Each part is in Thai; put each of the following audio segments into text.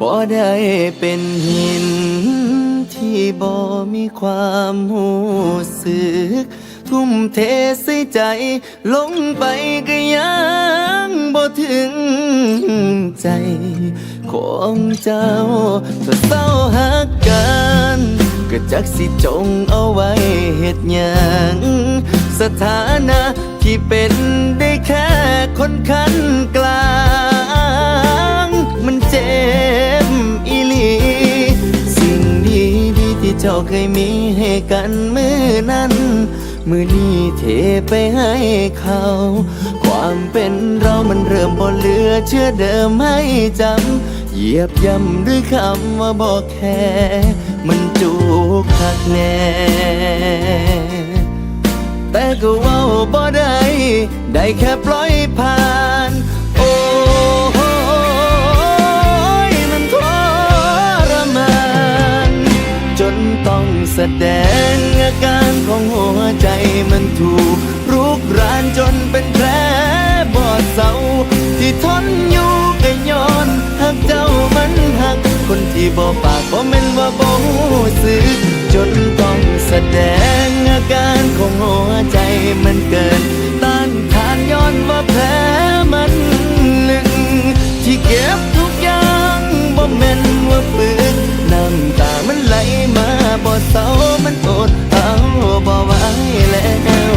บ่ได้เป็นหิน ที่บ่มีความหูสึก ทุ่มเทใส่ใจ ลงไปก็ยังบ่ถึงใจ ของเจ้าถ้าเศร้าหักกันก็จักสิจงเอาไว้เหตุยังสถานะที่เป็นได้แค่คนคันกลาง มันเจ็บ เจ้าเคยมีให้กันมือนั้น มือนี้เทไปให้เขา ความเป็นเรามันเริ่มบ่เหลือเชื่อเดิมให้จำเหยียบย่ำด้วยคำว่าบอกแค่ มันจูกคักแน่แต่ก็ว่าบ่ได้ ได้แค่ปล่อยผ่าน แสดงอาการของหัวใจมันถูกรุกรานจนเป็นแผลบอดเศร้าที่ทนอยู่ก็ย้อนหักเจ้ามันหัก คนที่บ่ปากบ่แม่นว่าบ่หูสึกจนต้องแสดงอาการของหัวใจมันเกิน เศร้ามันอดเอาบ่ไหวแล้ว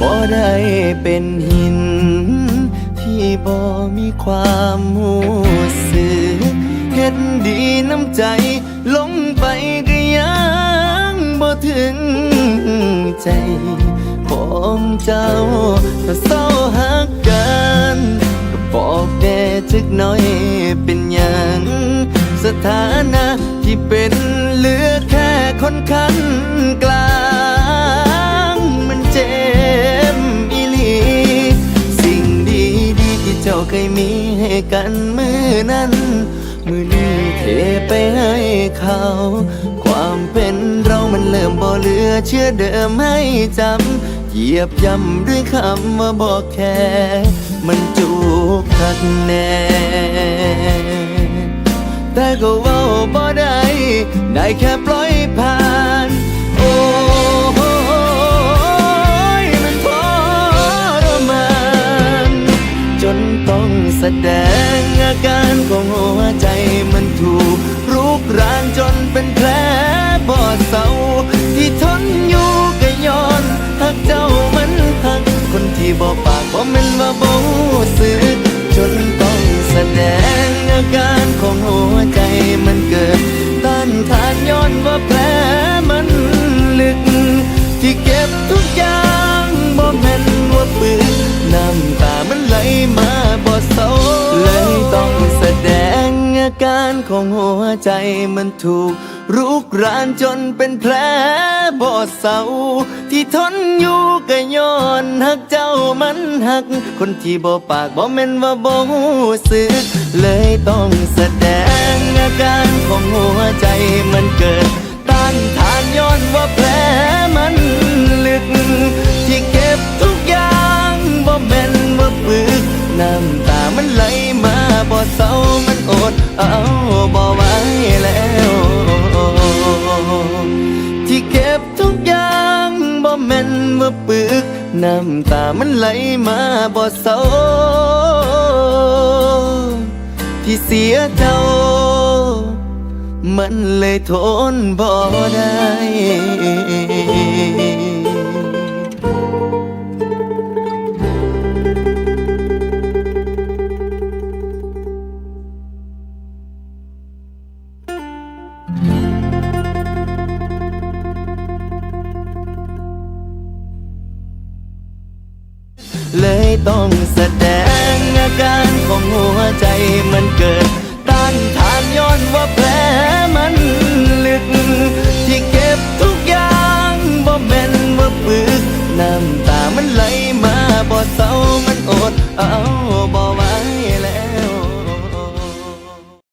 บ่ได้เป็นหิน ที่บ่มีความหูสึก ใจของเจ้า ถ้าเศร้าหักกันก็บอกแด่จักน่อยเป็นหยังสถานะที่เป็นเหลือแค่คนคันกลาง มันเจ็บอีหลี สิ่งดีดีๆที่เจ้าเคยมีให้กันมือนั้น มือนี้เทไปให้เขา ความเป็นเรามันเริ่มบ่เหลือเชื่อเดิมให้จำเหยียบย่ำด้วยคำว่าบอกแค่ มันจูกคักแน่แต่ก็เว่าบ่ได้ได้แค่ปล่อยผ่าน โอ้ยมันทรมานจนต้องแสดง บ่แม่นว่าบ่สึกจนต้องแสดงอาการของหัวใจมันเกิดต้านทานย้อนว่าแผลมันลึกที่เก็ การของหัวใจมันถูกรุกรานจนเป็นแผลบ่เศร้าที่ทนอยู่ก็ย้อนหักเจ้ามันหัก คนที่บ่ปากบ่แม่นว่าบ่หูสึก เลยต้องแสดงอาการของหัวใจมันเกิดต้านทานย้อนว่าแผล บ่ไหวแล้ว ที่เก็บทุกอย่างบ่แม่นว่าปึก น้ำตามันไหลมาบ่เศร้าที่เสียเจ้า มันเลยทนบ่ได้ ต้องแสดงอาการของหัวใจมันเกิดต้านทานย้อนว่า